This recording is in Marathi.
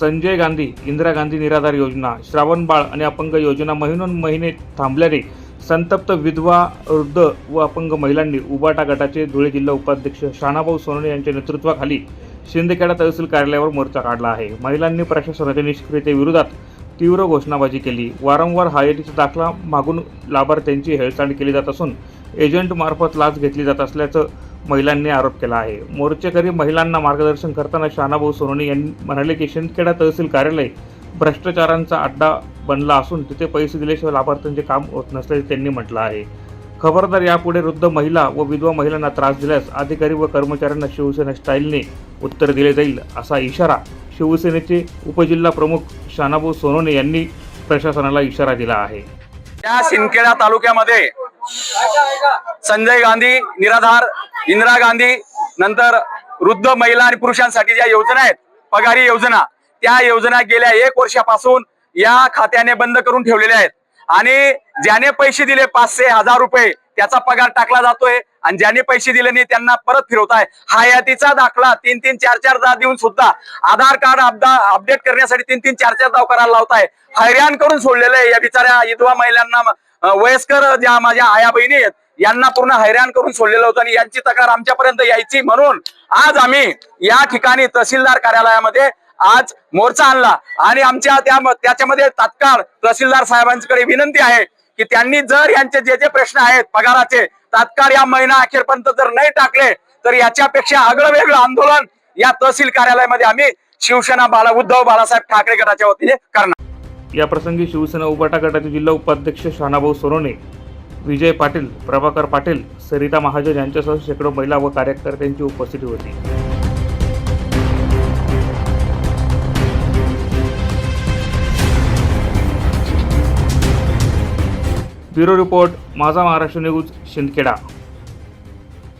संजय गांधी इंदिरा गांधी निराधार योजना श्रावणबाळ आणि अपंग योजना महिनोन महिने थांबल्याने संतप्त विधवा वृद्ध व अपंग महिलांनी उबाटा गटाचे धुळे जिल्हा उपाध्यक्ष शाणाभाऊ सोनवणे यांच्या नेतृत्वाखाली शिंदखेडा तहसील कार्यालयावर मोर्चा काढला आहे. महिलांनी प्रशासनाच्या निष्क्रियतेविरोधात तीव्र घोषणाबाजी केली. वारंवार हायटीचा दाखला मागून लाभार्थ्यांची हेळसांड केली जात असून एजंटमार्फत लाच घेतली जात असल्याचं महिलांनी आरोप केला आहे. मोर्चेकरी महिलांना मार्गदर्शन करताना शहाणाभाऊ सोनवणे यांनी म्हणाले की शिंदखेडा तहसील कार्यालय भ्रष्टाचारांचा अड्डा बनला असून तिथे पैसे दिल्याशिवाय लाभार्थ्यांचे काम होत नसल्याचे त्यांनी म्हटलं आहे. खबरदार यापुढे वृद्ध महिला व विधवा महिलांना त्रास दिल्यास अधिकारी व कर्मचाऱ्यांना शिवसेना स्टाईलने उत्तर दिले जाईल असा इशारा शिवसेनेचे उपजिल्हा प्रमुख शानाभाऊ सोनोने यांनी प्रशासनाला इशारा दिला आहे. त्या सिंदखेडा तालुक्यामध्ये संजय गांधी निराधार इंदिरा गांधी नंतर वृद्ध महिला आणि पुरुषांसाठी ज्या योजना आहेत पगारी योजना त्या योजना गेल्या एक वर्षापासून या खात्याने बंद करून ठेवलेल्या आहेत. आणि ज्याने पैसे दिले पाचशे हजार रुपये त्याचा पगार टाकला जातोय. आणि ज्याने पैसे दिले नाही त्यांना परत फिरवताय. हयातीचा दाखला तीन तीन चार चार दा देऊन सुद्धा आधार कार्ड अपडेट करण्यासाठी तीन तीन चार चार दाव करायला लावताय. हैराण करून सोडलेलं आहे या बिचाऱ्या विधवा महिलांना. वयस्कर ज्या माझ्या आया बहिणी आहेत यांना पूर्ण हैराण करून सोडलेलं होतं आणि यांची तक्रार आमच्यापर्यंत यायची म्हणून आज आम्ही या ठिकाणी तहसीलदार कार्यालयामध्ये आज मोर्चा आणला. आणि आमच्या त्या त्याच्यामध्ये तात्काळ तहसीलदार साहेबांकडे विनंती आहे की त्यांनी जर यांचे जे जे प्रश्न आहेत पगाराचे तात्काळ या महिना अखेरपर्यंत जर नाही टाकले तर याच्यापेक्षा आगळं वेगळं आंदोलन या तहसील कार्यालयामध्ये आम्ही शिवसेना बाला उद्धव बाळासाहेब ठाकरे गटाच्या वतीने करणार. या प्रसंगी शिवसेना उपाटा गटाचे जिल्हा उपाध्यक्ष शहाणाभाऊ सोनवणे विजय पाटील प्रभाकर पाटील सरिता महाजन यांच्यासह शेकडो महिला व कार्यकर्त्यांची उपस्थिती होती. ब्युरो रिपोर्ट माझा महाराष्ट्र न्यूज शिंदखेडा.